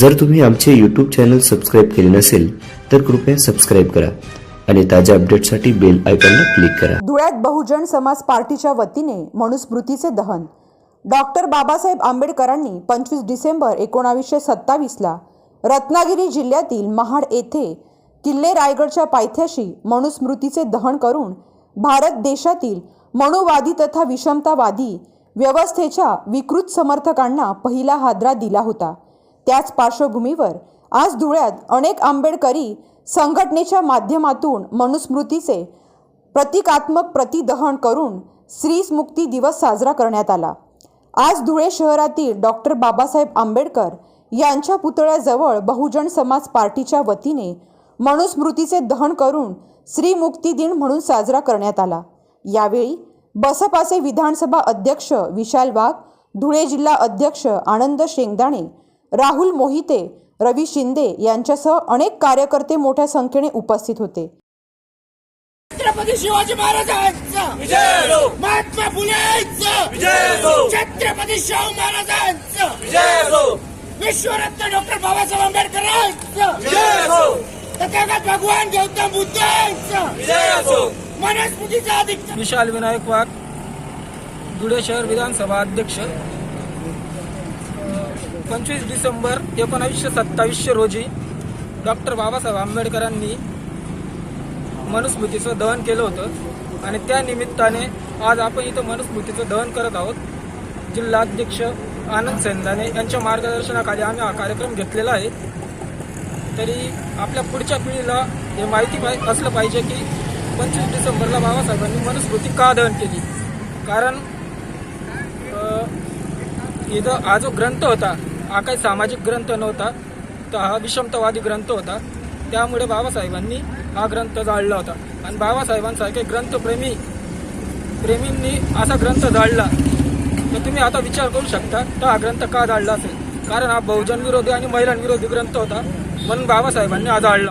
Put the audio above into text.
जर तुम्ही आमचे यूट्यूब चॅनल सबस्क्राईब केले नसेल तर कृपया सबस्क्राईब करा आणि ताज्या अपडेटसाठी बेल आयकॉनला क्लिक करा. धुळ्यात बहुजन समाज पार्टीच्या वतीने मनुस्मृतीचे दहन. डॉक्टर बाबासाहेब आंबेडकरांनी पंचवीस डिसेंबर एकोणावीसशे सत्तावीसला रत्नागिरी जिल्ह्यातील महाड येथे किल्ले रायगडच्या पायथ्याशी मनुस्मृतीचे दहन करून भारत देशातील मनुवादी तथा विषमतावादी व्यवस्थेच्या विकृत समर्थकांना पहिला हादरा दिला होता. त्याच पार्श्वभूमीवर आज धुळ्यात अनेक आंबेडकरी संघटनेच्या माध्यमातून मनुस्मृतीचे प्रतिकात्मक प्रतिदहन करून स्त्रीमुक्ती दिवस साजरा करण्यात आला. आज धुळे शहरातील डॉक्टर बाबासाहेब आंबेडकर यांच्या पुतळ्याजवळ बहुजन समाज पार्टीच्या वतीने मनुस्मृतीचे दहन करून स्त्रीमुक्ती दिन म्हणून साजरा करण्यात आला. यावेळी बसपाचे विधानसभा अध्यक्ष विशाल वाघ धुळे जिल्हा अध्यक्ष आनंद शेंगदाणे राहुल मोहिते रवी शिंदे यांच्यासह अनेक कार्यकर्ते मोठ्या संख्येने उपस्थित होते. छत्रपती शिवाजी महाराजांचं विजय हो महात्मा फुलेंचं विजय हो छत्रपती शाहू महाराजांचं विजय हो विश्वरत्न डॉक्टर बाबासाहेब आंबेडकरांचं विजय हो तथागत भगवान गौतम बुद्धांचं विजय हो मनुस्मृतीचा अधिक विशाल विनायक वाघ धुळे शहर विधानसभा अध्यक्ष पंचवीस डिसेंबर एकोणावीसशे सत्तावीसशे रोजी डॉक्टर बाबासाहेब आंबेडकरांनी मनुस्मृतीचं दहन केलं होतं. आणि त्या निमित्ताने आज आपण इथं मनुस्मृतीचं दहन करत आहोत. जिल्हाध्यक्ष आनंद सेंदाने यांच्या मार्गदर्शनाखाली आम्ही हा कार्यक्रम घेतलेला आहे. तरी आपल्या पुढच्या पिढीला हे माहिती पाहि असलं पाहिजे की पंचवीस डिसेंबरला बाबासाहेबांनी मनुस्मृती का दहन केली? कारण इथं हा जो ग्रंथ होता हा काही सामाजिक ग्रंथ नव्हता. तर हा विषमतावादी ग्रंथ होता. त्यामुळे बाबासाहेबांनी हा ग्रंथ जाळला होता. आणि बाबासाहेबांसारखे ग्रंथप्रेमी प्रेमींनी असा ग्रंथ जाळला. तर तुम्ही आता विचार करू शकता तर हा ग्रंथ का जाळला असेल? कारण हा बहुजन विरोधी आणि महिलांविरोधी ग्रंथ होता. म्हणून बाबासाहेबांनी हा जाळला.